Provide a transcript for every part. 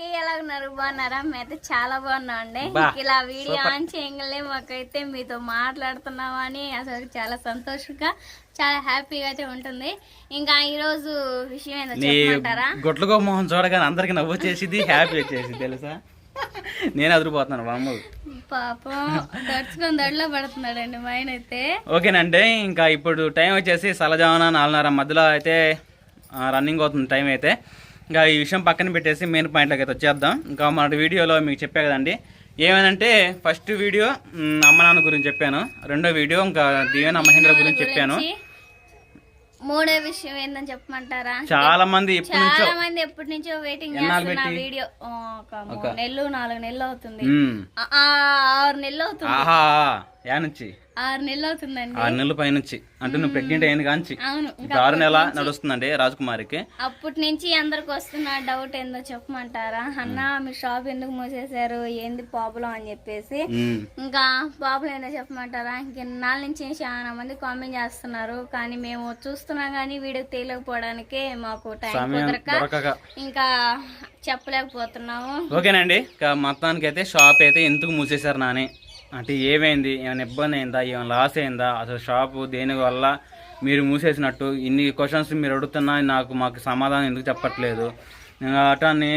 అందరికి ఎలా ఉన్నారు? బాగున్నారా? మేమైతే చాలా బాగున్నాం అండి బా, ఇలా వీడియో ఆన్ చేయగలే మాకైతే మీతో మాట్లాడుతున్నామని అసలు చాలా సంతోషంగా చాలా హ్యాపీగా అయితే ఉంటుంది. ఇంకా ఈ రోజు విషయం చెప్పమంటారా? గుట్లగో మొహం చూడగానే అందరికి నవ్వు వచ్చేసింది హ్యాపీ వచ్చేసింది తెలుసా? నేను అదిరిపోతున్నాను మా అమ్మ. పాపం తడుచుకొని దడిలో పడుతున్నాడండి మా ఆయన అయితే. ఓకేనండి ఇంకా ఇప్పుడు టైం వచ్చేసి సలజామున నాలుగున్నర మధ్యలో అయితే రన్నింగ్ అవుతుంది టైం అయితే. ఇంకా ఈ విషయం పక్కన పెట్టేసి మెయిన్ పాయింట్లోకి అయితే వచ్చేద్దాం. ఇంకా మన వీడియోలో మీకు చెప్పా కదండి. ఏమేనంటే ఫస్ట్ వీడియో అమ్మ నాన్న గురించి చెప్పాను. రెండో వీడియో ఇంకా దీవెన మహేంద్ర గురించి చెప్పాను. మూడో విషయం ఏందని చెప్పమంటారా? చాలా మంది చాలా మంది ఎప్పటి నుంచో వెయిటింగ్ చేస్తున్న? వీడియో ఒక నెలలు నాలుగు నెలలు అవుతుంది. ఆరు నెలలు అవుతుంది. యా నుంచి? ఆరు నెలలు అవుతుందండి. ఆరు నెలల పైనుంచి. అంటే నువ్వు ప్రెగ్నెంట్ అయిన కాంచి అవును ఆరు నెల నడుస్తుందండి రాజకుమారికి. అప్పటి నుంచి అందరికి వస్తున్న డౌట్ ఏందో చెప్పమంటారా? అన్న మీ షాప్ ఎందుకు మూసేశారు? ఏంది ప్రాబ్లం అని చెప్పేసి. ఇంకా ప్రాబ్లం ఏందో చెప్పమంటారా? ఇంకెన్నాళ్ళ నుంచి చాలా మంది కామెంట్ చేస్తున్నారు. కానీ మేము చూస్తున్నాం కానీ వీడియో తెలియకపోవడానికి మాకు టైం కుదరక ఇంకా చెప్పలేకపోతున్నాము. ఓకేనండి. ఇక మొత్తానికి అయితే షాప్ అయితే ఎందుకు మూసేశారు నాని? అంటే ఏమైంది? ఏమైనా ఇబ్బంది అయిందా? ఏమైనా లాస్ అయిందా? అసలు షాపు దేని వల్ల మీరు మూసేసినట్టు? ఇన్ని క్వశ్చన్స్ మీరు అడుగుతున్నా నాకు మాకు సమాధానం ఎందుకు చెప్పట్లేదు? అటాన్ని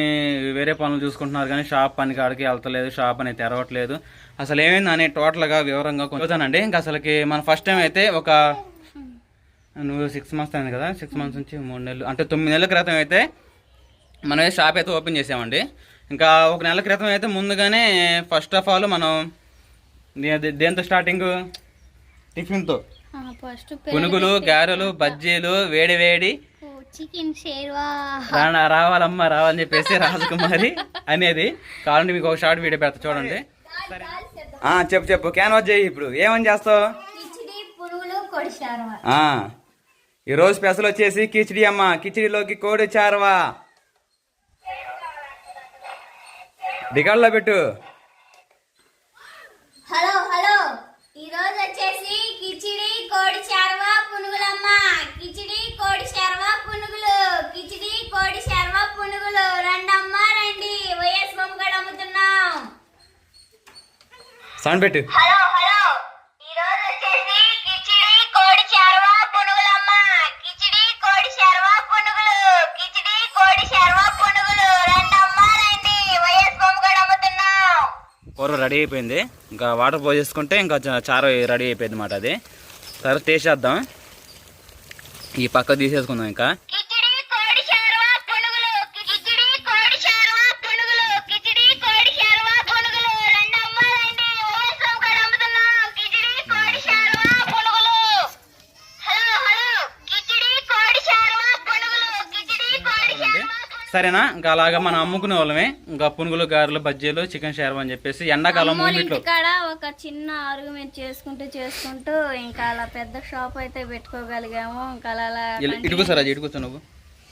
వేరే పనులు చూసుకుంటున్నారు కానీ షాప్ పని కాడికి వెళ్తలేదు షాప్ అనేది తెరవట్లేదు. అసలు ఏమైంది అని టోటల్గా వివరంగా కొంచెం ఇంకా అసలుకి మన ఫస్ట్ టైం అయితే ఒక నువ్వు సిక్స్ మంత్స్ అయింది కదా? సిక్స్ మంత్స్ నుంచి మూడు నెలలు అంటే తొమ్మిది నెలల క్రితం అయితే మనం షాప్ అయితే ఓపెన్ చేసామండి. ఇంకా ఒక నెల క్రితం అయితే ముందుగానే ఫస్ట్ ఆఫ్ ఆల్ మనం దేంతో స్టార్టింగ్ టిఫిన్తో. ఫస్ట్ పునుగులు గారెలు బజ్జీలు వేడి వేడి. చికెన్ షేర్వా. రావాలమ్మా రావాలని చెప్పేసి రాజకుమారి అనేది కావాలంటే మీకు ఒక షార్ట్ వీడియో పెడతా చూడండి. ఆ, చెప్పు చెప్పు. క్యాన్వాస్ చేయి ఇప్పుడు. ఏమని చేస్తావు? ఈరోజు స్పెషల్ వచ్చేసి కిచిడి అమ్మ. కిచిడిలోకి కోడి చారవా రికార్డులో పెట్టు హలో హలో ఈ రోజు వచ్చేసి కిచిడి కోడి శారవా పునుగులమ్మ కిచిడి కోడి శారవా పునుగులు కిచిడి కోడి శారవా పునుగులు రండమ్మ రండి. వైఎస్ బొమ్మగడ అమ్ముతున్నాం. సౌండ్ పెట్టు. Hello hello. ఈ రోజు వచ్చేసి కిచిడి కోడి పునుగులమ్మ కిచిడి కోడి పునుగులు కిచిడి కోడి పునుగులు రండమ్మ రండి. వైఎస్ బొమ్మగడ అమ్ముతున్నాం. కూర రెడీ అయిపోయింది. ఇంకా వాటర్ పోసేసుకుంటే ఇంకా చా- చారు రెడీ అయిపోయింది అన్నమాట అది. సరే టేస్ట్ చేద్దాం. ఈ పక్క తీసేసుకుందాం ఇంకా కిచిడి కోడి శారవా పునుగులు కిచిడి కోడి శారవా పునుగులు కిచిడి కోడి శారవా పునుగులు రండమ్మ రండి ఓసం కూడా అమ్ముతున్నాం కిచిడి కోడి శారవా పునుగులు హలో హలో కిచిడి కోడి శారవా పునుగులు కిచిడి కోడి శారవా సరేనా? ఇంకా అలాగా మనం అమ్ముకునే వాళ్ళమే. ఇంకా పునుగులు గారెలు బజ్జీలు చికెన్ షేర్వా అని చెప్పేసి ఎండాకాలం మూమెంట్లో. ఇంటికాడ ఒక చిన్న ఆర్గ్యుమెంట్ చేసుకుంటూ చేసుకుంటూ ఇంకా అలా పెద్ద షాప్ అయితే పెట్టుకోగలిగాము. ఇంకా అలా అలా ఇటు కూర్చో రాజు ఇటు కూర్చో నువ్వు.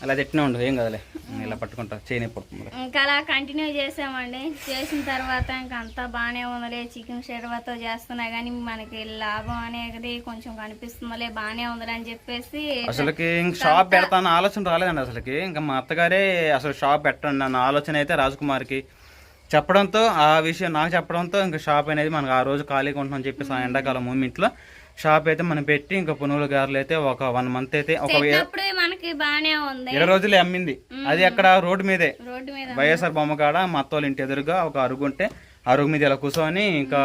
అలా తిట్టినా ఉండు ఏం కదలే. ఇలా పట్టుకుంటా చేయని పడుతుంది ఇంకా అలా కంటిన్యూ చేసామండి. చేసిన తర్వాత ఇంకా అంతా బాగానే ఉందిలే. చికెన్ షెర్వాతో చేస్తున్నా కానీ మనకి లాభం అనేది కొంచెం కనిపిస్తుందిలే బాగానే ఉందిలే అని చెప్పేసి అసలుకి ఇంక షాప్ పెడతాను ఆలోచన రాలేదండి అసలుకి. ఇంకా మా అత్తగారే అసలు షాప్ పెట్టండి అన్న ఆలోచన అయితే రాజకుమార్కి. చెప్పడంతో ఆ విషయం నాకు చెప్పడంతో ఇంకా షాప్ అనేది మనకు ఆ రోజు ఖాళీగా ఉంటుందని చెప్పేసి ఆ ఎండాకాలం మూమెంట్లో షాప్ అయితే మనం పెట్టి ఇంకా పునుగుల గారెలు అయితే ఒక వన్ మంత్ అయితే ఒక మనకి ఉంది. ఇరవై రోజులే అమ్మింది. అది అక్కడ రోడ్డు మీదే. వైఎస్ఆర్ బొమ్మకాడ మా అత్తోళ్ళ ఇంటి ఎదురుగా ఒక అరుగు ఉంటే అరుగు మీద ఇలా కూర్చొని ఇంకా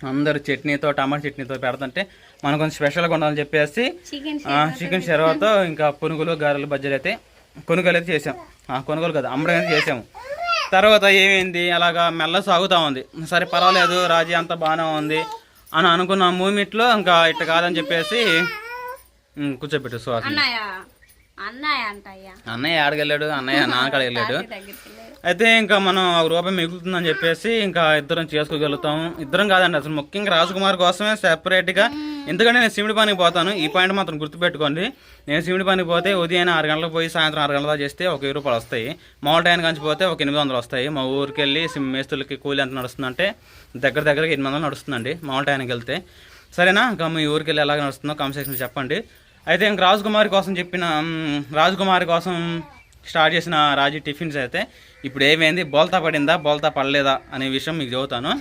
అందరు చట్నీతో టమాటా చట్నీతో పెడుతుంటే మనం కొంచెం స్పెషల్గా ఉండాలని చెప్పేసి చికెన్ షెర్వాతో ఇంకా పునుగులు గారెలు బజ్జీలు అయితే కొనుగోలు అయితే చేసాం. ఆ, కొనుగోలు కదా అమ్మడం అయితే చేసాము తర్వాత ఏమైంది? అలాగా మెల్ల సాగుతా ఉంది. సరే పర్వాలేదు రాజీ అంతా బాగానే ఉంది. అని అనుకున్న మూమెంట్లో ఇంకా ఇట్ట కాదని చెప్పేసి కూర్చోబెట్టు సుహాస్ అన్నయ్య అన్నయ్య అన్నయ్య ఆడగెళ్ళాడు అన్నయ్య నాన్నకాడ వెళ్ళాడు. అయితే ఇంకా మనం ఒక రూపాయి మిగులుతుందని చెప్పేసి ఇంకా ఇద్దరం చేసుకోగలుగుతాం. ఇద్దరం కాదండి అసలు ముఖ్యంగా రాజకుమార్ కోసమే సెపరేట్గా ఎందుకంటే నేను సిమిడి పనికి పోతాను. ఈ పాయింట్ మాత్రం గుర్తుపెట్టుకోండి. నేను సిమిడి పనికి పోతే ఉదయం ఆరు గంటలకు పోయి సాయంత్రం ఆరు గంటల చేస్తే ఒక వెయ్యి రూపాయలు వస్తాయి. మామూలు టైం కంచి పోతే ఒక ఎనిమిది వందలు వస్తాయి. మా ఊరికి వెళ్ళి సిమ్ మేస్తులకి కూలి ఎంత నడుస్తుందంటే దగ్గర దగ్గరకి ఎనిమిది వందలు నడుస్తుందండి మామూలు టైంకి వెళ్తే. సరేనా? ఇంకా మీ ఊరికి వెళ్ళి ఎలాగ నడుస్తుందో కామెంట్ చెప్పండి. అయితే ఇంక రాజకుమారి కోసం చెప్పిన రాజకుమారి కోసం స్టార్ట్ చేసిన రాజీ టిఫిన్స్ అయితే ఇప్పుడు ఏమైంది? బోల్తా పడిందా? బోల్తా పడలేదా అనే విషయం మీకు చెబుతాను.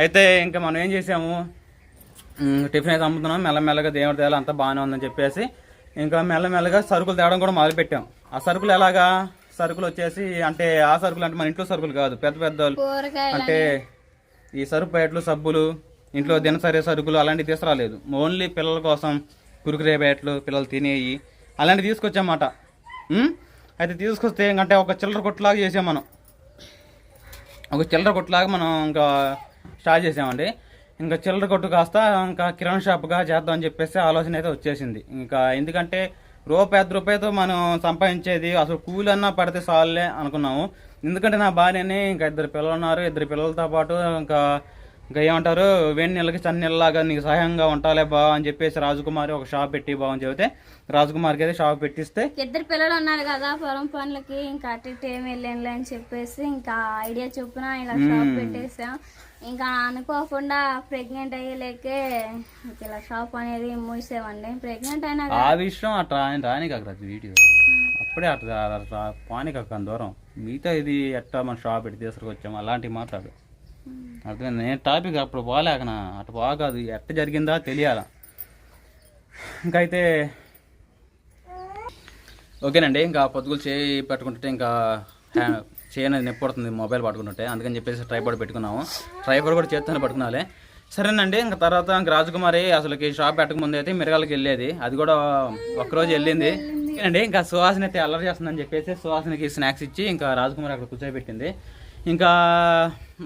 అయితే ఇంకా మనం ఏం చేసాము? టిఫిన్ అయితే అమ్ముతున్నాం. మెల్లమెల్లగా దేవుడి తేలా అంతా బాగానే ఉందని చెప్పేసి ఇంకా మెల్లమెల్లగా సరుకులు తేవడం కూడా మొదలుపెట్టాం. ఆ సరుకులు ఎలాగా? సరుకులు వచ్చేసి అంటే ఆ సరుకులు అంటే మన ఇంట్లో సరుకులు కాదు. పెద్ద పెద్ద అంటే ఈ సరుకు ప్యాకెట్లు సబ్బులు ఇంట్లో దినసరి సరుకులు అలాంటివి తీసుకురాలేదు. ఓన్లీ పిల్లల కోసం కురుకురే ప్యాకెట్లు పిల్లలు తినేవి అలాంటివి తీసుకొచ్చామాట? అయితే తీసుకొస్తే అంటే ఒక చిల్లర కొట్టులాగా చేసాం మనం. ఒక చిల్లర కొట్టులాగా మనం ఇంకా స్టార్ట్ చేసామండి. ఇంకా చిల్లర కొట్టు కాస్త ఇంకా కిరాణా షాప్గా చేద్దాం అని చెప్పేసి ఆలోచన అయితే వచ్చేసింది. ఇంకా ఎందుకంటే రూపాయి ఐదు రూపాయతో మనం సంపాదించేది అసలు కూలి అన్నా పడితే చాలులే అనుకున్నాము. ఎందుకంటే నా భార్యని ఇంకా ఇద్దరు పిల్లలు ఉన్నారు. ఇద్దరు పిల్లలతో పాటు ఇంకా ఇంకా ఏమంటారు వేడి నెలకి చన్ని నెలలాగా నీకు సహాయంగా ఉంటాలే బా అని చెప్పేసి రాజకుమారి ఒక షాప్ పెట్టి బా అని చెబితే రాజకుమారికి అయితే షాప్ పెట్టిస్తే ఇద్దరు పిల్లలు ఉన్నారు కదా పొలం పనులకి ఇంకా అటు ఇటు ఏమి వెళ్ళానులే అని చెప్పేసి ఇంకా ఐడియా చొప్పున ఇలా షాప్ పెట్టేసాం. ఇంకా అనుకోకుండా ప్రెగ్నెంట్ అయ్యేలేకే ఇలా షాప్ అనేది మూసేవండి. ప్రెగ్నెంట్ అయినా ఆ విషయం అట్లా ఆయన రానికి అక్కడ వీడియో. అప్పుడే అట్లా పానికి అక్కడ దూరం. మిగతా ఇది ఎట్టా మన షాప్ పెట్టి తీసుకొచ్చాము అలాంటివి మాట్లాడు. అర్థమైంది? నేను టాపిక్ అప్పుడు పోలేకనా అటు బాగాదు ఎట్ట జరిగిందా తెలియాలా. ఇంకైతే ఓకేనండి ఇంకా పొద్దుగులు చేయి పెట్టుకుంటుంటే ఇంకా హ్యా- చేయి అనేది నొప్పి పడుతుంది మొబైల్ పట్టుకుంటుంటే. అందుకని చెప్పేసి ట్రైపాడ్ పెట్టుకున్నాము. ట్రైపాడ్ కూడా చేత్తోనే పట్టుకున్నాలే. సరేనండి ఇంకా తర్వాత ఇంక రాజకుమారి అసలుకి షాప్ పెట్టకముందు అయితే మిరగాలకి వెళ్ళేది. అది కూడా ఒక్కరోజు వెళ్ళింది. అండి ఇంకా సుహాసిని అయితే అల్లరి చేస్తుందని చెప్పేసి సుహాసినికి స్నాక్స్ ఇచ్చి ఇంకా రాజకుమారి అక్కడ కూర్చోబెట్టింది. ఇంకా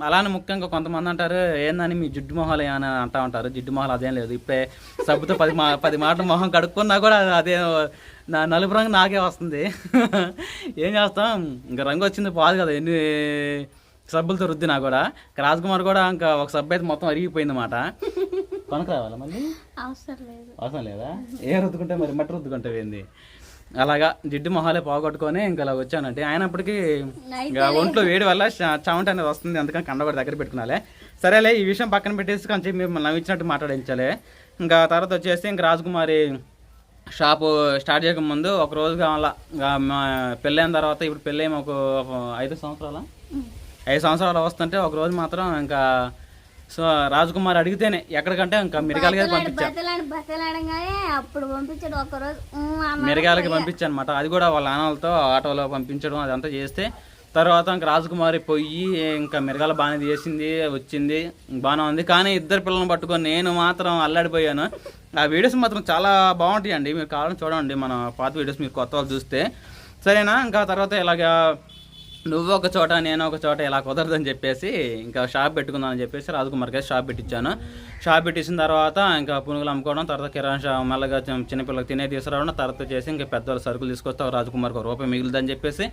అలానే ముఖ్యంగా కొంతమంది అంటారు ఏందని మీ జిడ్డు మొహాలు అని అంటా ఉంటారు? జిడ్డు మొహాలు అదేం లేదు. ఇప్పుడే సబ్బుతో పది మా పది మాటలు మొహం కడుక్కున్నా కూడా అదే నా నలుపు రంగు నాకే వస్తుంది. ఏం చేస్తాం? ఇంకా రంగు వచ్చింది పోదు కదా ఎన్ని సబ్బులతో రుద్దినా కూడా. ఇంకా రాజ్కుమార్ కూడా ఇంకా ఒక సబ్బు అయితే మొత్తం అరిగిపోయింది అన్నమాట కొనక రావాలా మళ్ళీ? అవసరం లేదు. అవసరం లేదా? ఏ రుద్దుకుంటే మరి? మట్టి రుద్దుకుంటే ఏంది? అలాగా జిడ్డు మొహాలే పోగొట్టుకొని ఇంకా అలా వచ్చానంటే అయినప్పటికీ ఇంకా ఒంట్లో వేడి వల్ల చెమట అనేది వస్తుంది అందుకని కండబడి దగ్గర పెట్టుకున్నాలే. సరేలే ఈ విషయం పక్కన పెట్టేసి కొంచెం మేము నవ్వించినట్టు మాట్లాడించాలి. ఇంకా తర్వాత వచ్చేసి ఇంకా రాజకుమారి షాపు స్టార్ట్ చేయక ముందు ఒక రోజు కావాలా మా పెళ్ళైన తర్వాత ఇప్పుడు పెళ్ళేమో ఒక ఒక ఐదు సంవత్సరాల? ఐదు సంవత్సరాలు వస్తుంటే ఒక రోజు మాత్రం ఇంకా సో రాజకుమార్ అడిగితేనే ఎక్కడికంటే ఇంకా మిరగాలుగా పంపించాను అప్పుడు పంపించాడు ఒకరోజు. మిరగాలకి పంపించాను అనమాట అది కూడా వాళ్ళ నాన్నలతో ఆటోలో పంపించడం అదంతా చేస్తే తర్వాత ఇంకా రాజకుమారి పోయి ఇంకా మిరగాల బాగానే చేసింది వచ్చింది బాగానే ఉంది. కానీ ఇద్దరు పిల్లల్ని పట్టుకొని నేను మాత్రం అల్లాడిపోయాను. ఆ వీడియోస్ మాత్రం చాలా బాగుంటాయండి. మీరు కావాలని చూడండి మన పాత వీడియోస్ మీరు కొత్త వాళ్ళు చూస్తే. సరేనా? ఇంకా తర్వాత ఇలాగా నువ్వు ఒక చోట నేను ఒక చోట ఇలా కుదరదని చెప్పేసి ఇంకా షాప్ పెట్టుకుందాం అని చెప్పేసి రాజకుమార్కి షాప్ పెట్టించాను షాప్ పెట్టించిన తర్వాత ఇంకా పునుగులు అమ్ముకోవడం తర్వాత కిరాణా షాప్ మెల్లగా చిన్నపిల్లలకు తినే తీసుకురావడం తర్వాత చేసి ఇంకా పెద్దవాళ్ళు సరుకులు తీసుకొస్తే రాజకుమార్కి ఒక రూపాయి మిగులుదని చెప్పేసి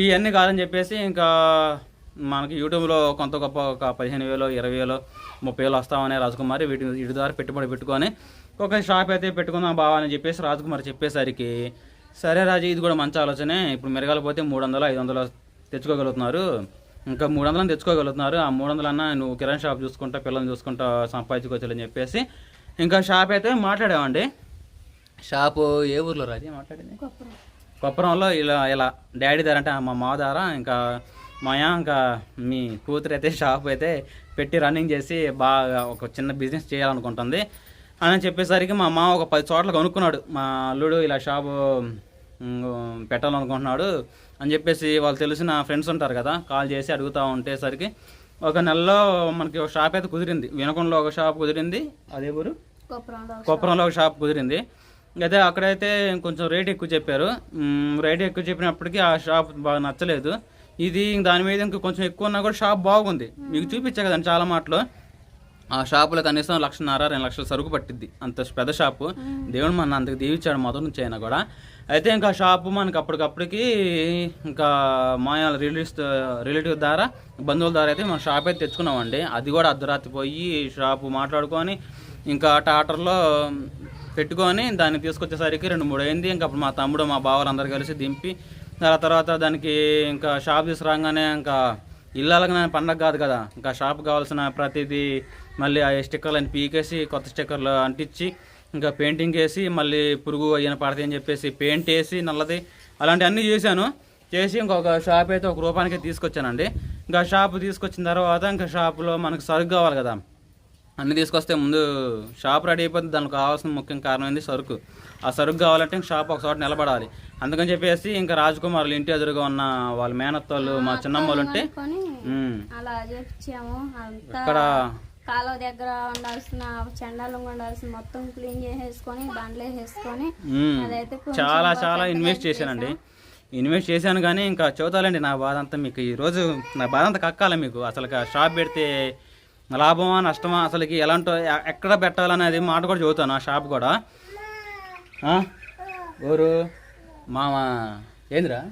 ఇవన్నీ కాదని చెప్పేసి ఇంకా మనకి యూట్యూబ్లో కొంత గొప్ప ఒక పదిహేను వేలు ఇరవై వేలు ముప్పై వేలు వస్తామని రాజకుమారి వీటి వీటి ద్వారా పెట్టుబడి పెట్టుకొని ఒక షాప్ అయితే పెట్టుకుందాం బావా అని చెప్పేసి రాజకుమారి చెప్పేసరికి సరే రాజు ఇది కూడా మంచి ఆలోచనే ఇప్పుడు మెరగాలిపోతే మూడు వందలు ఐదు వందలు తెచ్చుకోగలుగుతున్నారు. ఇంకా మూడు వందలను తెచ్చుకోగలుగుతున్నారు. ఆ మూడు వందలన్నా నువ్వు కిరాణా షాప్ చూసుకుంటా పిల్లల్ని చూసుకుంటా సంపాదించుకోవచ్చులని చెప్పేసి ఇంకా షాప్ అయితే మాట్లాడామండి. షాపు ఏ ఊర్లో రాజీ మాట్లాడింది? కొప్పరంలో ఇలా ఇలా. డాడీ ధర అంటే మా మావ ధర ఇంకా మాయా ఇంకా మీ కూతురు అయితే షాప్ అయితే పెట్టి రన్నింగ్ చేసి బాగా ఒక చిన్న బిజినెస్ చేయాలనుకుంటుంది. అని చెప్పేసరికి మా మామ ఒక పది చోట్ల కొనుక్కున్నాడు. మా అల్లుడు ఇలా షాపు పెట్టాలనుకుంటున్నాడు. అని చెప్పేసి వాళ్ళు తెలిసిన ఫ్రెండ్స్ ఉంటారు కదా కాల్ చేసి అడుగుతూ ఉండేసరికి ఒక నెలలో మనకి ఒక షాప్ అయితే కుదిరింది. వినకొండలో ఒక షాప్ కుదిరింది. అదే ఊరు? కొప్పరంలో ఒక షాప్ కుదిరింది. అయితే అక్కడైతే కొంచెం రేట్ ఎక్కువ చెప్పారు. రేట్ ఎక్కువ చెప్పినప్పటికీ ఆ షాప్ బాగా నచ్చలేదు. ఇది దాని మీద ఇంకా కొంచెం ఎక్కువ ఉన్నా కూడా షాప్ బాగుంది. మీకు చూపించా కదండి చాలా మాటలు. ఆ షాపులో కనీసం లక్షన్నర రెండు లక్షల సరుకు పట్టిద్ది. అంత పెద్ద షాపు. దేవుడు మన అంతకు దీవించాడు మొదటి నుంచి అయినా కూడా. అయితే ఇంకా షాపు మనకి అప్పటికప్పటికి ఇంకా మా రిలేటివ్స్ రిలేటివ్ ద్వారా బంధువుల ద్వారా అయితే మనం షాప్ అయితే తెచ్చుకున్నామండి. అది కూడా అర్ధరాత్రి పోయి షాపు మాట్లాడుకొని ఇంకా టాటర్లో పెట్టుకొని దాన్ని తీసుకొచ్చేసరికి రెండు మూడు అయింది. ఇంకా అప్పుడు మా తమ్ముడు మా బావలు అందరు కలిసి దింపి ఆ తర్వాత దానికి ఇంకా షాప్ తీసుకురాగానే ఇంకా ఇల్లాలకి పండగ కాదు కదా ఇంకా షాప్ కావాల్సిన ప్రతిదీ మళ్ళీ ఆ స్టిక్కర్లని పీకేసి కొత్త స్టిక్కర్లు అంటించి ఇంకా పెయింటింగ్ వేసి మళ్ళీ పురుగు అయ్యన పడతాయి అని చెప్పేసి పెయింట్ వేసి నల్లది అలాంటివన్నీ చేశాను. చేసి ఇంకొక షాప్ అయితే ఒక రూపానికి తీసుకొచ్చానండి. ఇంకా షాప్ తీసుకొచ్చిన తర్వాత ఇంకా షాపులో మనకు సరుకు కావాలి కదా. అన్నీ తీసుకొస్తే ముందు షాప్ రెడీ అయిపోతే దానికి కావాల్సిన ముఖ్యం కారణం ఏంది? సరుకు. ఆ సరుకు కావాలంటే ఇంక షాప్ ఒక చోట నిలబడాలి. అందుకని చెప్పేసి ఇంకా రాజకుమారులు ఇంటి ఎదురుగా ఉన్న వాళ్ళ మేనత్తోళ్ళు మా చిన్నమ్మ వాళ్ళు ఉంటే కొని కాలువ దగ్గర ఉండాల్సిన చండాలంగా ఉండాల్సిన మొత్తం క్లీన్ చేసేసుకొని బండ్లు వేసేసుకొని అదైతే చాలా చాలా ఇన్వెస్ట్ చేశానండి. ఇన్వెస్ట్ చేశాను కానీ ఇంకా చూడాలండి నా బాధ అంతా మీకు. ఈరోజు నా బాధ అంతా కక్కాలి మీకు. అసలు షాప్ పెడితే లాభమా నష్టమా అసలుకి ఎలాంటి ఎక్కడ పెట్టాలనేది మాట కూడా చదువుతాను ఆ షాప్ కూడా? ఊరు మామ. ఏందిరా?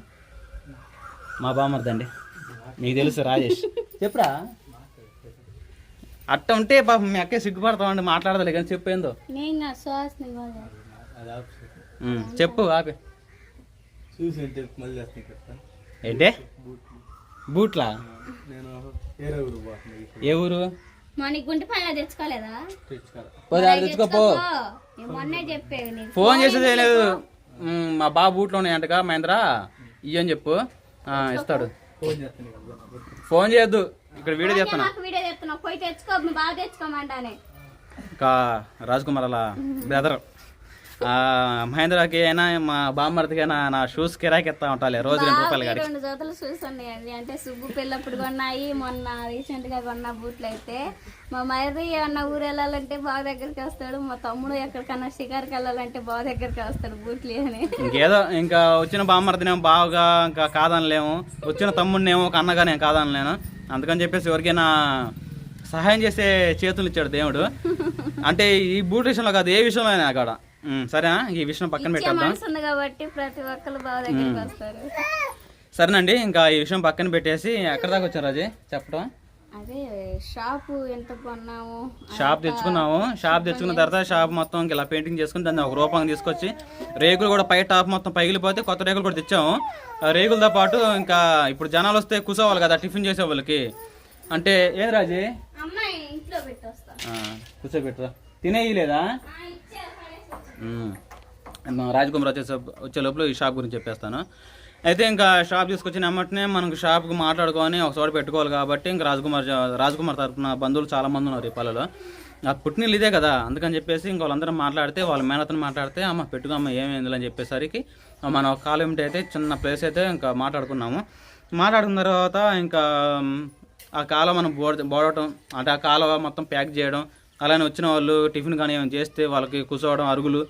మా బామ్మర్దండి. మీకు తెలుసు రాజేష్. చెప్పురా? అట్ట ఉంటే పాపం మీ అక్కే సిగ్గుపడతామండి మాట్లాడదలే కానీ చెప్పేందో. ఉమ్, చెప్పు ఆపే. చూసి అంటే మళ్ళీ చేస్తాను కదా ఏంటే? బూట్లా. నేను వేరే ఊరు పోతున్నాను ఏ ఊరు? మొన్న ఈ గుంటి పనులు తెచ్చుకోలేదా? తెచ్చుకోరా పోతే ఆడ తెచ్చుకోపో ఓ, నేను మొన్నే చెప్పేది నీకు ఫోన్ చేసేది లేదు. ఉమ్, మా బాబు బూట్లో ఉన్నాయంటగా మహేంద్ర. ఇయ్యని చెప్పు. ఆ, ఇస్తాడు. ఫోన్ చేస్తాను కదా ఫోన్ చేయొద్దు. ఇక్కడ వీడియో చేస్తున్నా. వీడియో చెప్తున్నావు పోయి తెచ్చుకో బాగా తెచ్చుకోమంటానే. ఇంకా రాజ్ కుమార్ అలా బ్రదర్. మహేంద్రకి అయినా మా అయినా నా షూస్ కిరాకి ఇస్తా ఉంటాలి. రోజు రెండు రూపాయలు కాడికి రెండు జతలు చూస్తున్నాయండి అంటే సుబ్బు పిల్లప్పుడు కొన్నాయి మొన్న రీసెంట్గా కొన్న బూట్లు అయితే. మా మరిది ఏమన్నా ఊరు వెళ్ళాలంటే బాగా దగ్గరికి వస్తాడు. మా తమ్ముడు ఎక్కడికన్నా షికార్కి వెళ్ళాలంటే బాగా దగ్గరికి వస్తాడు బూట్లు అని. ఇంకేదో ఇంకా వచ్చిన బామ్మర్దినేమో బాగా ఇంకా కాదనలేము. వచ్చిన తమ్ముడినేమో ఒక అన్నగా నేను కాదనలేను. అందుకని చెప్పేసి ఎవరికైనా సహాయం చేసే చేతులు ఇచ్చాడు దేవుడు. అంటే ఈ బూట్ విషయంలో కాదు ఏ విషయంలో అయినా కాడ. ఉమ్, సరేనా? ఈ విషయం పక్కన పెట్టేద్దాం. మనసు ఉంది కాబట్టి ప్రతి ఒక్కరు బాగా దగ్గరికి వస్తారు. సరేనండి ఇంకా ఈ విషయం పక్కన పెట్టేసి ఎక్కడ దాకా వచ్చారు రాజీ? చెప్పడం అదే షాపు ఎంత కొన్నాము షాప్ తెచ్చుకున్నాము. షాప్ తెచ్చుకున్న తర్వాత షాప్ మొత్తం ఇలా పెయింటింగ్ చేసుకుని దాన్ని ఒక రూపంగా తీసుకొచ్చి రేకులు కూడా పై టాప్ మొత్తం పగిలిపోతే కొత్త రేకులు కూడా తెచ్చాము. ఆ రేకులతో పాటు ఇంకా ఇప్పుడు జనాలు వస్తే కూర్చోవాలి కదా టిఫిన్ చేసే వాళ్ళకి. అంటే ఏది రాజీ? కూర్చోబెట్టరా. తినేయి లేదా? రాజకుమార్ వచ్చే వచ్చే లోపల ఈ షాప్ గురించి చెప్పేస్తాను. అయితే ఇంకా షాప్ తీసుకొచ్చిన అమ్మటనే మనకు షాప్కి మాట్లాడుకొని ఒక చోట పెట్టుకోవాలి కాబట్టి ఇంకా రాజకుమార్ రాజకుమార్ తరఫున బంధువులు చాలా మంది ఉన్నారు ఈ పల్లెలో. ఆ పుట్టినీళ్ళు ఇదే కదా అందుకని చెప్పేసి ఇంక వాళ్ళందరూ మాట్లాడితే వాళ్ళ మేనతను మాట్లాడితే అమ్మ పెట్టుకోమ్మ ఏమైంది అని చెప్పేసరికి మనం ఒక కాలం అయితే చిన్న ప్లేస్ అయితే ఇంకా మాట్లాడుకున్నాము. మాట్లాడుకున్న తర్వాత ఇంకా ఆ కాలం మనం బోడ బోడటం అంటే ఆ కాలువ మొత్తం ప్యాక్ చేయడం అలానే వచ్చిన వాళ్ళు టిఫిన్ కానీ ఏమైనా చేస్తే వాళ్ళకి కూర్చోవడం అరుగులు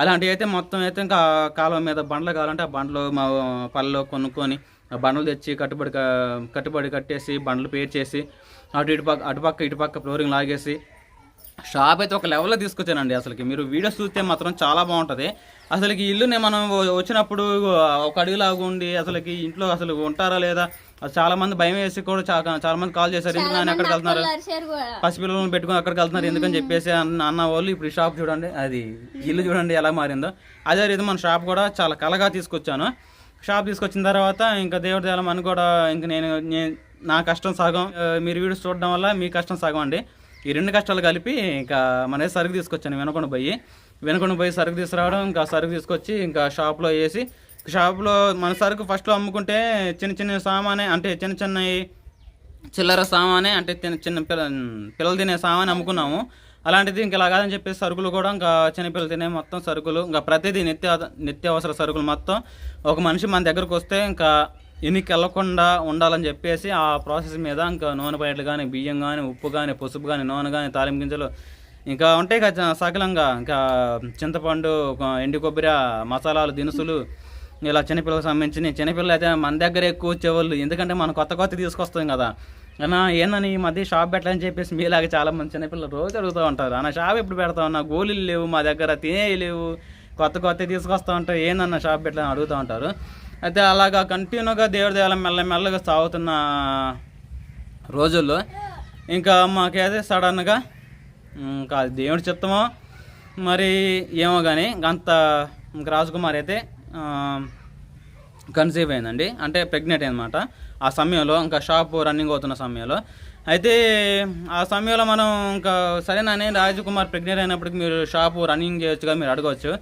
అలాంటివి అయితే మొత్తం అయితే ఇంకా కాలువ మీద బండ్లు కావాలంటే ఆ బండ్లు మా పల్లెలో కొనుక్కొని బండ్లు తెచ్చి కట్టుబడి కట్టుబడి కట్టేసి బండ్లు పేర్చేసి అటు ఇటు పక్క అటుపక్క ఇటుపక్క ఫ్లోరింగ్ లాగేసి షాప్ అయితే ఒక లెవెల్లో తీసుకొచ్చానండి అసలుకి. మీరు వీడియోస్ చూస్తే మాత్రం చాలా బాగుంటుంది. అసలుకి ఇల్లుని మనం వచ్చినప్పుడు ఒక అడుగులాగా ఉండి అసలుకి ఇంట్లో అసలు ఉంటారా లేదా అది చాలా మంది భయం వేసి కూడా చాలా చాలా మంది కాల్ చేశారు. ఎందుకు నాన్న ఎక్కడికి వెళ్తున్నారు? పసిపిల్లలను పెట్టుకుని అక్కడికి వెళ్తున్నారు. ఎందుకని చెప్పేసి అన్న వాళ్ళు ఇప్పుడు ఈ షాప్ చూడండి. అది ఇల్లు చూడండి ఎలా మారిందో. అదే రీతి మన షాప్ కూడా చాలా కలగా తీసుకొచ్చాను. షాప్ తీసుకొచ్చిన తర్వాత ఇంకా దేవుడి దేవాల మన కూడా ఇంక నేను నే- నా కష్టం సగం. మీరు వీడియోస్ చూడడం వల్ల మీ కష్టం సగం అండి. ఈ రెండు కష్టాలు కలిపి ఇంకా మన సరుకు తీసుకొచ్చాను వినకుండా పోయి. వినకుండా పోయి సరుకు తీసుకురావడం ఇంకా సరుకు తీసుకొచ్చి ఇంకా షాప్లో వేసి షాప్లో మన సరుకు ఫస్ట్లో అమ్ముకుంటే చిన్న చిన్న సామానే అంటే చిన్న చిన్నవి చిల్లర సామానే అంటే చిన్న చిన్న పిల్ల పిల్లలు తినే సామాన్ అమ్ముకున్నాము. అలాంటిది ఇంకా ఇలా కాదని చెప్పేసి సరుకులు కూడా ఇంకా చిన్నపిల్లలు తినే మొత్తం సరుకులు ఇంకా ప్రతిదీ నిత్య నిత్యావసర సరుకులు మొత్తం ఒక మనిషి మన దగ్గరకు వస్తే ఇంకా ఎన్నికి వెళ్ళకుండా ఉండాలని చెప్పేసి ఆ ప్రాసెస్ మీద ఇంకా నూనె ప్యాకెట్లు కానీ బియ్యం కానీ ఉప్పు కానీ పసుపు కానీ నూనె కానీ తాలింపు గింజలు ఇంకా ఉంటాయి కదా సకలంగా. ఇంకా చింతపండు ఎండి ఎండు కొబ్బరి మసాలాలు దినుసులు ఇలా చిన్నపిల్లలకు సంబంధించి చిన్నపిల్లలు అయితే మన దగ్గర ఎక్కువ వచ్చేవాళ్ళు. ఎందుకంటే మనం కొత్త కొత్త తీసుకొస్తాం కదా. అన్న ఏందని ఈ మధ్య షాప్ పెట్టాలని చెప్పేసి మీలాగా చాలా మంది చిన్నపిల్లలు రోజు అడుగుతూ ఉంటారు. అన్న షాప్ ఎప్పుడు పెడతావు అన్న? గోళీలు లేవు మా దగ్గర తినేవి లేవు. కొత్త కొత్త తీసుకొస్తా ఉంటారు ఏందన్న షాప్ పెట్టాలని అడుగుతూ ఉంటారు. అయితే అలాగా కంటిన్యూగా దేవుడి దేవాలయం మెల్ల మెల్లగా సాగుతున్న రోజుల్లో ఇంకా మాకైతే సడన్గా ఇంకా దేవుడి చిత్తమో మరి ఏమో కానీ అంత రాజకుమార్ అయితే కన్సీవ్ అయిందండి. అంటే ప్రెగ్నెంట్ అనమాట ఆ సమయంలో ఇంకా షాప్ రన్నింగ్ అవుతున్న సమయంలో. అయితే ఆ సమయంలో మనం ఇంకా సరేనని రాజకుమార్ ప్రెగ్నెంట్ అయినప్పటికి మీరు షాపు రన్నింగ్ చేయొచ్చుగా మీరు అడగవచ్చు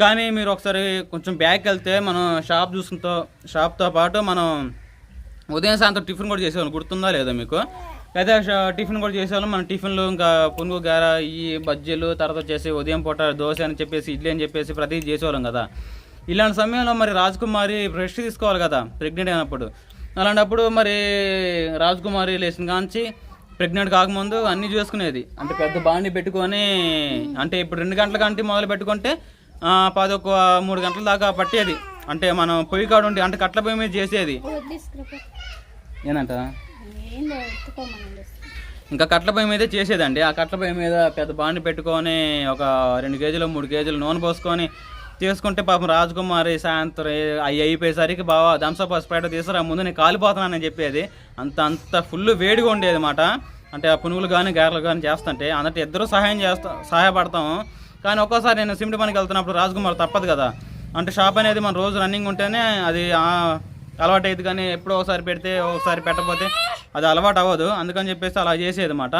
కానీ మీరు ఒకసారి కొంచెం బ్యాక్ వెళ్తే మనం షాప్ చూసుకుంటూ షాప్తో పాటు మనం ఉదయం సాయంత్రం టిఫిన్ కూడా చేసేవాళ్ళం. గుర్తుందా లేదా మీకు? అయితే టిఫిన్ కూడా చేసేవాళ్ళం. మన టిఫిన్లు ఇంకా పునుగు గార ఈ బజ్జీలు తర్వాత వచ్చేసి ఉదయం పూట దోశ అని చెప్పేసి ఇడ్లీ అని చెప్పేసి ప్రతి చేసేవాళ్ళం కదా. ఇలాంటి సమయంలో మరి రాజకుమారి బ్రష్ తీసుకోవాలి కదా ప్రెగ్నెంట్ అయినప్పుడు. అలాంటప్పుడు మరి రాజకుమారి లేచిన కాంచి ప్రెగ్నెంట్ కాకముందు అన్నీ చేసుకునేది. అంటే పెద్ద బాండి పెట్టుకొని అంటే ఇప్పుడు రెండు గంటల కంటే మొదలు పెట్టుకుంటే పదొక మూడు గంటల దాకా పట్టేది. అంటే మనం పొయ్యి కాడ ఉండి అంటే కట్ల పొయ్యి మీద చేసేది. ఏంటంట ఇంకా కట్ల పొయ్యి మీదే చేసేదండి. ఆ కట్ల పొయ్యి మీద పెద్ద బాండి పెట్టుకొని ఒక రెండు కేజీలు మూడు కేజీలు నూనె పోసుకొని చేసుకుంటే పాపం రాజకుమారి సాయంత్రం అవి అయిపోయేసరికి బావా థమ్సప్ స్ప్రైట్ తీసుకురా ముందు నేను కాలిపోతున్నానని చెప్పేది. అంత అంత ఫుల్ వేడిగా ఉండేది అనమాట అంటే ఆ పునుగులు కానీ గారెలు కానీ చేస్తుంటే అన్నట్టు ఇద్దరు సహాయం చేస్తాం సహాయపడతాము కానీ ఒక్కోసారి నేను సిమెంట్ పనికి వెళ్తున్నప్పుడు రాజకుమార్ తప్పదు కదా. అంటే షాప్ అనేది మన రోజు రన్నింగ్ ఉంటేనే అది అలవాటు అయ్యేది కానీ ఎప్పుడో ఒకసారి పెడితే ఒకసారి పెట్టకపోతే అది అలవాటు అవ్వదు. అందుకని చెప్పేసి అలా చేసేది అనమాట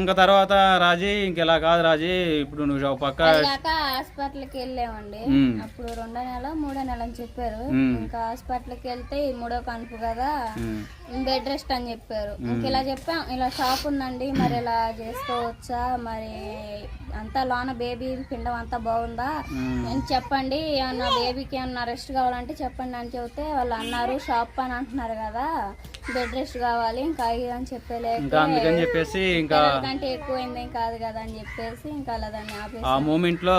ఇంకా తర్వాత రాజీ ఇంకెలా కాదు రాజీ ఇప్పుడు నువ్వు ఒక పక్క కాక హాస్పిటల్కి వెళ్ళామండి. అప్పుడు రెండో నెల మూడో నెల అని చెప్పారు. ఇంకా హాస్పిటల్కి వెళ్తే ఈ మూడో కనుపు కదా బెడ్ రెస్ట్ అని చెప్పారు. ఇంక ఇలా చెప్పాం. ఇలా షాప్ ఉందండి. మరి ఇలా చేసుకోవచ్చా? మరి అంతా లోన బేబీ పిండం అంతా బాగుందా? చెప్పండి. ఏమన్నా బేబీకి ఏమన్నా రెస్ట్ కావాలంటే చెప్పండి అని చెబితే వాళ్ళు అన్నారు షాప్ అని అంటున్నారు కదా. బెడ్ రెస్ట్ కావాలి ఇంకా అని ఇంకా అందుకని చెప్పేసి ఇంకా ఎక్కువైంది కాదు కదా అని చెప్పేసి ఇంకా అలా దాన్ని ఆపేసి. ఆ మూమెంట్లో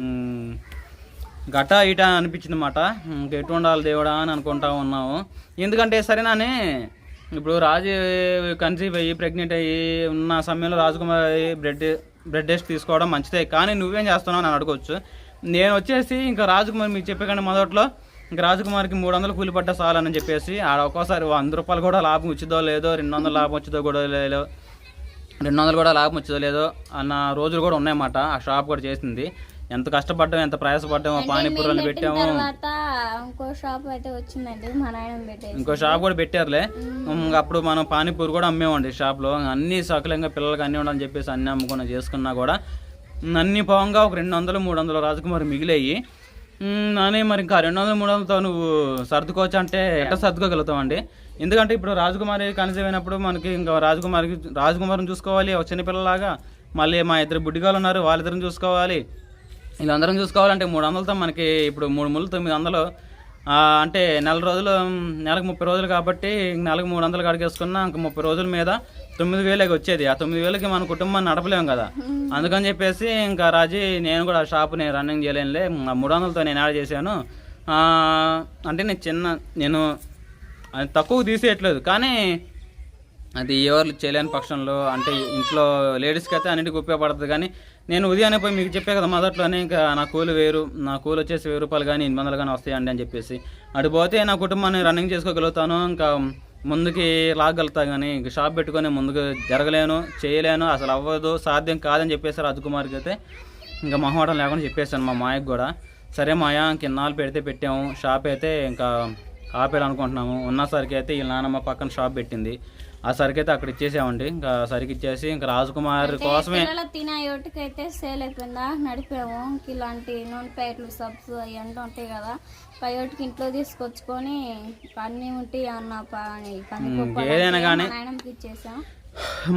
ఉమ్, గట ఇట అనిపించింది అనమాట ఎటు ఉండాలి దేవుడా అని అనుకుంటా ఉన్నాము ఎందుకంటే సరేనానే ఇప్పుడు రాజు కన్సీవ్ అయ్యి ప్రెగ్నెంట్ అయ్యి ఉన్న సమయంలో రాజకుమారి బ్రెడ్ బ్రెడ్ టెస్ట్ తీసుకోవడం మంచిదే. కానీ నువ్వేం చేస్తున్నావు అని అడగవచ్చు నేను వచ్చేసి ఇంకా రాజకుమారి మీకు చెప్పే మొదట్లో ఇంకా రాజకుమారికి మూడు వందలు కూలి పడ్డా చాలని చెప్పేసి ఆడ ఒక్కోసారి వంద రూపాయలు కూడా లాభం వచ్చిందో లేదో రెండు వందలు లాభం వచ్చిందో కూడా లేదో రెండు వందలు కూడా లాభం వచ్చేదో లేదో అన్న రోజులు కూడా ఉన్నాయన్నమాట. ఆ షాప్ కూడా చేసింది. ఎంత కష్టపడ్డాం ఎంత ప్రయాసపడ్డాము పానీపూరలు పెట్టాము. ఇంకో షాప్ అయితే వచ్చిందండి మా నాయన పెట్టేసి ఇంకో షాప్ కూడా పెట్టారులే. అప్పుడు మనం పానీపూరి కూడా అమ్మేమండి షాప్లో. అన్ని సకలంగా పిల్లలకి అన్నీ ఉండాలని చెప్పేసి అన్ని అమ్ముకున్నా చేసుకున్నా కూడా అన్ని పోగా ఒక రెండు వందలు మూడు వందలు రాజకుమారి మిగిలేయి. నానే మరి ఇంకా రెండు వందలు మూడు వందలతో నువ్వు సర్దుకోవచ్చు అంటే ఎట్లా సర్దుకోగలుగుతావండి? ఎందుకంటే ఇప్పుడు రాజకుమారి కన్సీవ్ అయినప్పుడు మనకి ఇంకా రాజకుమారికి రాజకుమారిని చూసుకోవాలి ఒక చిన్నపిల్లలాగా. మళ్ళీ మా ఇద్దరు బుడ్డిగాలు ఉన్నారు వాళ్ళిద్దరిని చూసుకోవాలి. వీళ్ళందరం చూసుకోవాలంటే మూడు వందలతో మనకి ఇప్పుడు మూడు ముళ్ళు తొమ్మిది వందలు. అంటే నెల రోజులు నెలకు ముప్పై రోజులు కాబట్టి నెలకు మూడు వందలు కడిగేసుకున్నా ఇంక ముప్పై రోజుల మీద తొమ్మిది వేలకి వచ్చేది. ఆ తొమ్మిది వేలకి మన కుటుంబాన్ని నడపలేము కదా. అందుకని చెప్పేసి ఇంకా రాజీ నేను కూడా ఆ నేను రన్నింగ్ చేయలేనులే. ఆ మూడు వందలతో నేను యాడ్ చేశాను. అంటే నేను చిన్న నేను అది తక్కువ తీసేయట్లేదు. కానీ అది ఎవరు చేయలేని పక్షంలో అంటే ఇంట్లో లేడీస్కి అయితే అన్నిటికీ ఉపయోగపడుతుంది. కానీ నేను ఉదయాన్నే పోయి మీకు చెప్పే కదా మొదట్లోనే ఇంకా నా కూలి వేరు నా కూలి వచ్చేసి వెయ్యి రూపాయలు కానీ ఎనిమిది వందలు కానీ వస్తాయండి అని చెప్పేసి. అటు పోతే నా కుటుంబాన్ని రన్నింగ్ చేసుకోగలుగుతాను ఇంకా ముందుకి లాగలుగుతా కానీ ఇంక షాప్ పెట్టుకొని ముందుకు జరగలేను చేయలేను అసలు అవ్వదు సాధ్యం కాదని చెప్పేసి రాజకుమార్కి అయితే ఇంకా మొహమాటం లేకుండా చెప్పేశాను మా మాయకు కూడా. సరే మాయా కిన్నాళ్ళు పెడితే పెట్టాము షాప్ అయితే ఇంకా ఆపేయాలనుకుంటున్నాము. ఉన్నసరికి అయితే వీళ్ళ నాన్నమ్మ పక్కన షాప్ పెట్టింది. ఆ సరికి అయితే అక్కడ ఇచ్చేసామండి. ఇంకా సరికి ఇచ్చేసి ఇంకా రాజకుమార్ కోసమే తినే అయితే సేల్ అయిపోయిందా? నడిపాము. ఇంక ఇలాంటి నూనె ప్యాకెట్లు సబ్స్ అవన్నీ ఉంటాయి కదా పైటికి ఇంట్లో తీసుకొచ్చుకొని అన్నీ ఉంటే అన్న ఏదైనా కానీ ఇచ్చేసాం.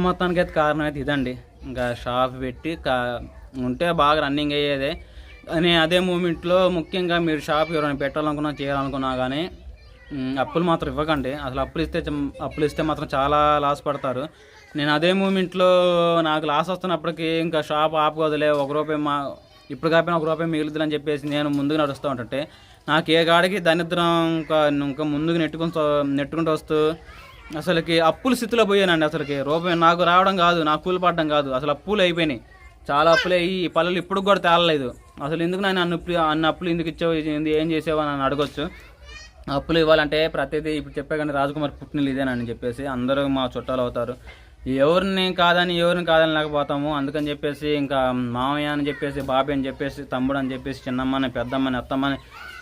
మొత్తానికి అయితే కారణం అయితే ఇదండి. ఇంకా షాప్ పెట్టి ఉంటే బాగా రన్నింగ్ అయ్యేదే. కానీ అదే మూమెంట్లో ముఖ్యంగా మీరు షాప్ ఎవరైనా పెట్టాలనుకున్నా చేయాలనుకున్నా కానీ అప్పులు మాత్రం ఇవ్వకండి. అసలు అప్పులు ఇస్తే అప్పులు ఇస్తే మాత్రం చాలా లాస్ పడతారు. నేను అదే మూమెంట్లో నాకు లాస్ వస్తున్నప్పటికీ ఇంకా షాప్ ఆపుకోదులే ఒక రూపాయి మా ఇప్పుడు కాకపోయినా ఒక రూపాయి అని చెప్పేసి నేను ముందుకు నడుస్తూ ఉంటుంటే నాకు ఏ గాడికి దరిద్రం ఇంకా ఇంకా ముందుకు నెట్టుకుంటూ నెట్టుకుంటూ వస్తూ అసలుకి అప్పుల స్థితిలో పోయానండి అసలుకి. రూపాయి నాకు రావడం కాదు నాకు కూలి పడడం కాదు. అసలు అప్పులు అయిపోయినాయి. చాలా అప్పులు అయ్యి ఈ పల్లెలు ఇప్పుడు కూడా తేలలేదు. అసలు ఎందుకు నేను అన్ని అన్ని అప్పులు ఎందుకు ఇచ్చావు? ఏం చేసావు? అని అడగొచ్చు. అప్పులు ఇవ్వాలంటే ప్రతిదీ ఇప్పుడు చెప్పే కానీ రాజకుమార్ పుట్టినలు ఇదేనని చెప్పేసి అందరూ మా చుట్టాలు అవుతారు. ఎవరిని కాదని ఎవరిని కాదని లేకపోతాము. అందుకని చెప్పేసి ఇంకా మామయ్య అని చెప్పేసి బాబాయ్ అని చెప్పేసి తమ్ముడు అని చెప్పేసి చిన్నమ్మని పెద్దమ్మని అత్తమ్మని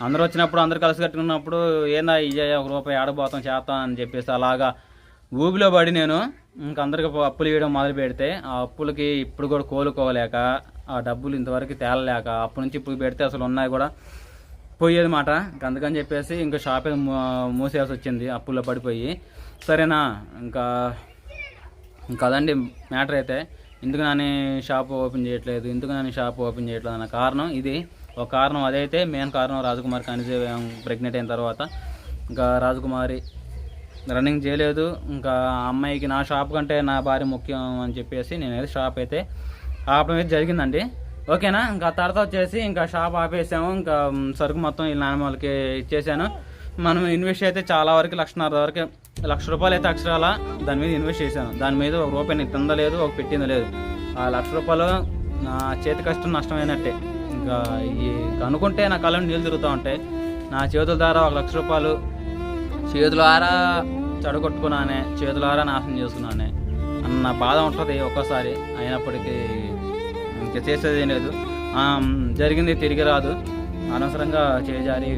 అందరూ వచ్చినప్పుడు అందరూ కలిసి కట్టుకున్నప్పుడు ఏందా ఇయ్య ఒక రూపాయి ఆడబోతాం చేస్తాం అని చెప్పేసి అలాగా ఊబిలో పడి నేను ఇంక అందరికి అప్పులు ఇవ్వడం మొదలు పెడితే ఆ అప్పులకి ఇప్పుడు కూడా కోలుకోలేక ఆ డబ్బులు ఇంతవరకు తేలలేక అప్పటి నుంచి ఇప్పుడు పెడితే అసలు ఉన్నాయి కూడా. పోయేది మాట అందుకని చెప్పేసి ఇంకా షాప్ మూసేయాల్సి వచ్చింది అప్పుల్లో పడిపోయి. సరేనా ఇంకా ఇంకా అదండి మ్యాటర్ అయితే. ఎందుకు నాని షాప్ ఓపెన్ చేయట్లేదు? ఎందుకు నాని షాప్ ఓపెన్ చేయట్లేదు అన్న కారణం ఇది. ఒక కారణం అదైతే మెయిన్ కారణం రాజకుమారి కన్సీవ్ ప్రెగ్నెంట్ అయిన తర్వాత. ఇంకా రాజకుమారి రన్నింగ్ చేయలేదు. ఇంకా అమ్మాయికి నా షాప్ కంటే నా భార్య ముఖ్యం అని చెప్పేసి నేనైతే షాప్ అయితే ఆపడం అయితే జరిగిందండి. ఓకేనా? ఇంకా తర్వాత వచ్చేసి ఇంకా షాప్ ఆపేసాము. ఇంకా సరుకు మొత్తం ఈ నాన్న వాళ్ళకి ఇచ్చేసాను. మనం ఇన్వెస్ట్ అయితే చాలా వరకు లక్షన్నర వరకు లక్ష రూపాయలు అయితే అక్షరాల దాని మీద ఇన్వెస్ట్ చేశాను. దాని మీద ఒక రూపాయి నేను లేదు ఒక పెట్టింది లేదు. ఆ లక్ష రూపాయలు నా చేతి కష్టం నష్టమైనట్టే. ఇంకా ఈ అనుకుంటే నా కళ్ళను నీళ్ళు తిరుగుతూ ఉంటాయి. నా చేతుల ద్వారా ఒక లక్ష రూపాయలు చేతుల ద్వారా చెడగొట్టుకున్నానే చేతులారా నాశనం చేసుకున్నానే అన్న బాధ ఉంటుంది ఒక్కోసారి అయినప్పటికీ. ఇంకా చేసేది లేదు. జరిగింది తిరిగి రాదు. అనవసరంగా చేజారి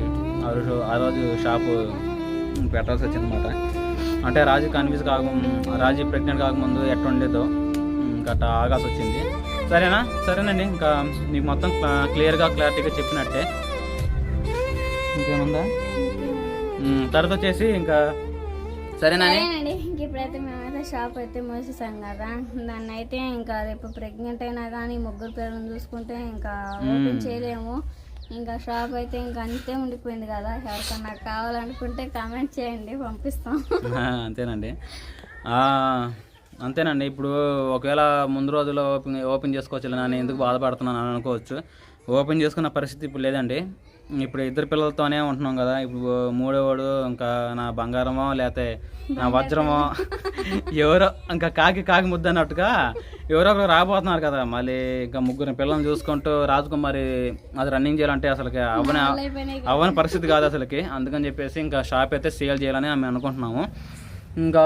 ఆ రోజు ఆ రోజు షాపు పెట్టాల్సి వచ్చిందన్నమాట. అంటే రాజు కన్ఫ్యూజ్ కాక రాజు ప్రెగ్నెంట్ కాకముందు ఎట్లా ఉండేదో ఇంకా అట్లా ఆగాల్సి వచ్చింది. సరేనా? సరేనండి. ఇంకా మీకు మొత్తం క్లియర్గా క్లారిటీగా చెప్పినట్టే. ఇంకేముందా? తర్వాత వచ్చేసి ఇంకా సరేనా మేమైతే షాప్ అయితే మూసేసాం కదా. దాన్ని అయితే ఇంకా రేపు ప్రెగ్నెంట్ అయినా కానీ ముగ్గురు పిల్లలను చూసుకుంటే ఇంకా ఓపెన్ చేయలేము. ఇంకా షాప్ అయితే ఇంకా అంతే ఉండిపోయింది కదా. ఎవరికన్నా కావాలనుకుంటే కామెంట్ చేయండి పంపిస్తాం. అంతేనండి. అంతేనండి. ఇప్పుడు ఒకవేళ ముందు రోజుల్లో ఓపెన్ ఓపెన్ చేసుకోవచ్చు నేను ఎందుకు బాధపడుతున్నాను అని అనుకోవచ్చు. ఓపెన్ చేసుకున్న పరిస్థితి ఇప్పుడు లేదండి. ఇప్పుడు ఇద్దరు పిల్లలతోనే ఉంటున్నాం కదా. ఇప్పుడు మూడోవాడు ఇంకా నా బంగారమో లేకపోతే నా వజ్రమో ఎవరో ఇంకా కాకి కాకి ముద్ద అన్నట్టుగా ఎవరో ఒకరు రాబోతున్నారు కదా. మళ్ళీ ఇంకా ముగ్గురు పిల్లల్ని చూసుకుంటూ రాజకుమారి అది రన్నింగ్ చేయాలంటే అసలు అవని అయిపోయినాయి అవ్వని పరిస్థితి కాదు అసలుకి. అందుకని చెప్పేసి ఇంకా షాప్ అయితే సేల్ చేయాలని మేము అనుకుంటున్నాము. ఇంకా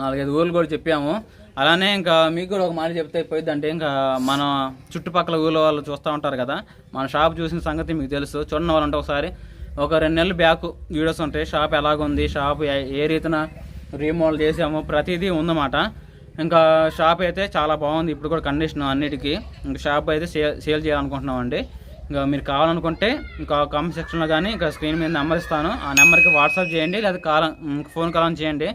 నాలుగైదు ఊర్లు కూడా చెప్పాము. అలానే ఇంకా మీకు కూడా ఒక మాట చెప్తే పోయిద్దంటే ఇంకా మన చుట్టుపక్కల ఊళ్ళో వాళ్ళు చూస్తూ ఉంటారు కదా మన షాప్ చూసిన సంగతి మీకు తెలుసు. చూడని వాళ్ళంటే ఒకసారి ఒక రెండు నెలలు బ్యాక్ వీడియోస్ ఉంటాయి. షాప్ ఎలాగుంది షాప్ ఏ- ఏ రీతిన రీమోడల్ చేసాము ప్రతిదీ ఉందన్నమాట. ఇంకా షాప్ అయితే చాలా బాగుంది. ఇప్పుడు కూడా కండిషన్ అన్నిటికీ. ఇంకా షాప్ అయితే సేల్ సేల్ చేయాలనుకుంటున్నామండి. ఇంకా మీరు కావాలనుకుంటే ఇంకా కామెంట్ సెక్షన్లో కానీ ఇంకా స్క్రీన్ మీద నెంబర్ ఇస్తాను. ఆ నెంబర్కి వాట్సాప్ చేయండి లేదా కాల్ ఫోన్ కాల్ చేయండి.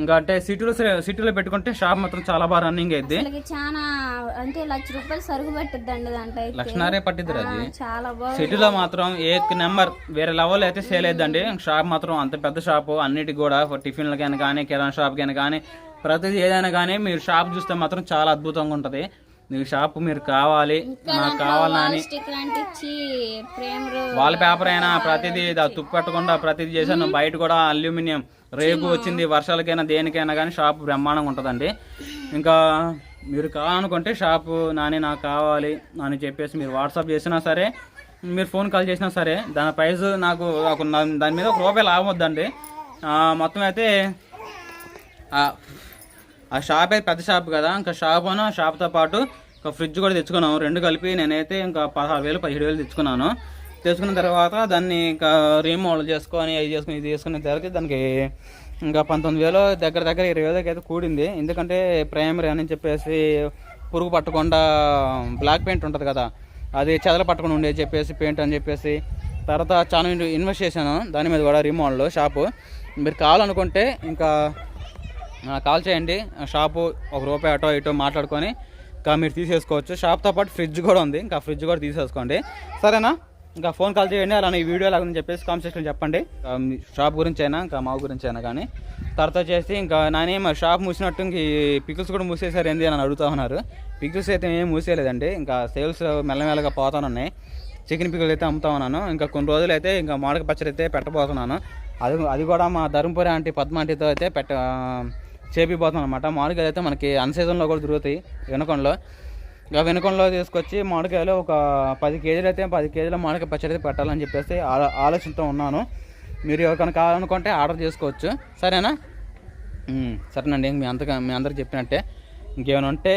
ఇంకా అంటే సిటీలో సిటీలో పెట్టుకుంటే షాప్ మాత్రం చాలా బాగా రన్నింగ్ అయింది చాలా అంటే లక్ష రూపాయలు సరుకు పట్టిద్దండి దాంట్లో లక్షణారే పట్టిద్ది అది. చాలా సిటీలో మాత్రం ఏ నెంబర్ వేరే లెవెల్ అయితే సేల్ అయిద్దండి. షాప్ మాత్రం అంత పెద్ద షాపు అన్నిటికి కూడా టిఫిన్లకైనా కానీ కిరాణా షాప్కైనా కానీ ప్రతిదీ ఏదైనా కానీ మీరు షాప్ చూస్తే మాత్రం చాలా అద్భుతంగా ఉంటుంది. మీకు షాప్ మీరు కావాలి నాకు కావాలని వాల్ పేపర్ అయినా ప్రతిదీ తుప్పు పెట్టకుండా ప్రతిదీ చేశాను. బయట కూడా అల్యూమినియం రేగు వచ్చింది వర్షాలకైనా దేనికైనా కానీ షాప్ బ్రహ్మాండంగా ఉంటుందండి. ఇంకా మీరు కావాలనుకుంటే షాపు నాని నాకు కావాలి అని చెప్పేసి మీరు వాట్సాప్ చేసినా సరే మీరు ఫోన్ కాల్ చేసినా సరే దాని ప్రైస్ నాకు నా- దాని మీద ఒక రూపాయి లాభం వద్దండి. మొత్తం అయితే ఆ- షాప్ అయితే పెద్ద షాప్ కదా ఇంకా షాప్ అను షాప్తో పాటు ఒక ఫ్రిడ్జ్ కూడా తెచ్చుకున్నాను రెండు కలిపి నేనైతే ఇంకా పదహారు వేలు పదిహేడు వేలు తెచ్చుకున్నాను. తెచ్చుకున్న తర్వాత దాన్ని ఇంకా రీమోడల్ చేసుకొని అవి చేసుకుని ఇది చేసుకునే తర్వాత దానికి ఇంకా పంతొమ్మిది వేలు దగ్గర దగ్గర ఇరవై వేలకి అయితే కూడింది. ఎందుకంటే ప్రైమరీ అని చెప్పేసి పురుగు పట్టకుండా బ్లాక్ పెయింట్ ఉంటుంది కదా అది చెదలు పట్టకుండా ఉండేది చెప్పేసి పెయింట్ అని చెప్పేసి. తర్వాత చాలా ఇన్వెస్ట్ చేశాను దాని మీద కూడా రీమోడల్ షాపు. మీరు కావాలనుకుంటే ఇంకా కాల్ చేయండి. షాపు ఒక రూపాయి అటో ఇటో మాట్లాడుకొని ఇంకా మీరు తీసేసుకోవచ్చు. షాప్తో పాటు ఫ్రిడ్జ్ కూడా ఉంది. ఇంకా ఫ్రిడ్జ్ కూడా తీసేసుకోండి. సరేనా? ఇంకా ఫోన్ కాల్ చేయండి అలానే ఈ వీడియో లాగా చెప్పేసి కామెంట్ సెక్షన్లో చెప్పండి. షాప్ గురించి అయినా ఇంకా మా గురించి అయినా కానీ. తర్వాత వచ్చేసి ఇంకా నానే షాప్ మూసినట్టు ఇంక ఈ పికిల్స్ కూడా మూసేసారు ఏంది అని అడుగుతా ఉన్నారు. పికిల్స్ అయితే ఏం మూసేయలేదండి ఇంకా సేల్స్ మెల్లమెల్లగా పోతానున్నాయి చికెన్ పిక్కలు అయితే అమ్ముతా ఉన్నాను ఇంకా కొన్ని రోజులు అయితే ఇంకా మామిడిక పచ్చడి అయితే పెట్టబోతున్నాను. అది అది కూడా మా ధర్మపురి ఆంటీ పద్మ ఆంటీతో అయితే పెట్ట చేపిపోతున్నాను అనమాట మామిడికాయలు అయితే మనకి అన్ సీజన్లో కూడా దొరుకుతాయి వినకొండలో. ఇంకా వెనుకంలో తీసుకొచ్చి మామిడికాయలు ఒక పది కేజీలు అయితే పది కేజీల మామిడికాయ పచ్చడి అయితే పెట్టాలని చెప్పేసి ఆలో ఆలోచనతో ఉన్నాను. మీరు ఎవరికైనా కావాలనుకుంటే ఆర్డర్ చేసుకోవచ్చు. సరేనా? సరేనండి. మీ అంతగా మీ అందరికి చెప్పినట్టే. ఇంకేమైనా ఉంటే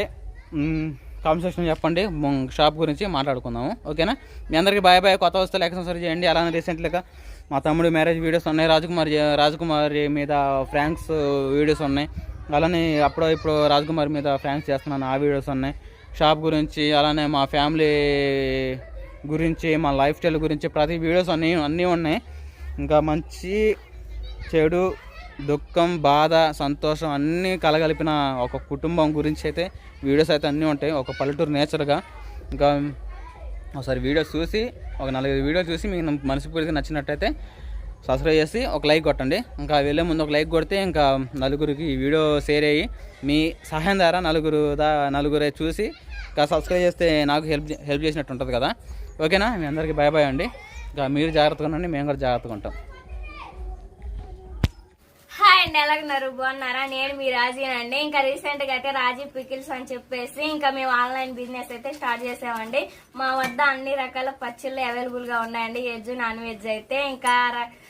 కామెంట్ సెక్షన్ చెప్పండి. షాప్ గురించి మాట్లాడుకుందాము. ఓకేనా? మీ అందరికీ బాయ్ బాయ్ కొత్త వస్తువులు ఎక్సెసరీ చేయండి. అలానే రీసెంట్లీగా మా తమ్ముడు మ్యారేజ్ వీడియోస్ ఉన్నాయి. రాజకుమారి రాజకుమారి మీద ఫ్రాంక్స్ వీడియోస్ ఉన్నాయి. అలానే అప్పుడు ఇప్పుడు రాజకుమారి మీద ఫ్రాంక్స్ చేస్తున్నాను. ఆ వీడియోస్ ఉన్నాయి. షాప్ గురించి అలానే మా ఫ్యామిలీ గురించి మా లైఫ్ స్టైల్ గురించి ప్రతి వీడియోస్ అన్నీ అన్నీ ఉన్నాయి. ఇంకా మంచి చెడు దుఃఖం బాధ సంతోషం అన్నీ కలగలిపిన ఒక కుటుంబం గురించి అయితే వీడియోస్ అయితే అన్నీ ఉంటాయి. ఒక పల్లెటూరు నేచర్గా ఇంకా ఒకసారి వీడియోస్ చూసి ఒక నలుగురు వీడియో చూసి మీకు మనస్ఫూర్తిగా నచ్చినట్టయితే సబ్స్క్రైబ్ చేసి ఒక లైక్ కొట్టండి. ఇంకా వెళ్ళే ముందు ఒక లైక్ కొడితే ఇంకా నలుగురికి ఈ వీడియో షేర్ అయ్యి మీ సహాయం ద్వారా నలుగురు దా నలుగురే చూసి ఇంకా సబ్స్క్రైబ్ చేస్తే నాకు హెల్ప్ హెల్ప్ చేసినట్టు ఉంటుంది కదా. ఓకేనా మీ అందరికీ బాయ్ బాయ్ అండి. ఇంకా మీరు జాగ్రత్తగా ఉండండి మేము కూడా జాగ్రత్తగా ఉంటాం. హాయ్ అండి ఎలాగున్నారు? బాగున్నారా? నేను మీ రాజీనండి ఇంకా రీసెంట్గా అయితే రాజీ పికిల్స్ అని చెప్పేసి ఇంకా మేము ఆన్లైన్ బిజినెస్ అయితే స్టార్ట్ చేసామండి. మా వద్ద అన్ని రకాల పచ్చళ్ళు అవైలబుల్గా ఉన్నాయండి. వెజ్ నాన్ వెజ్ అయితే ఇంకా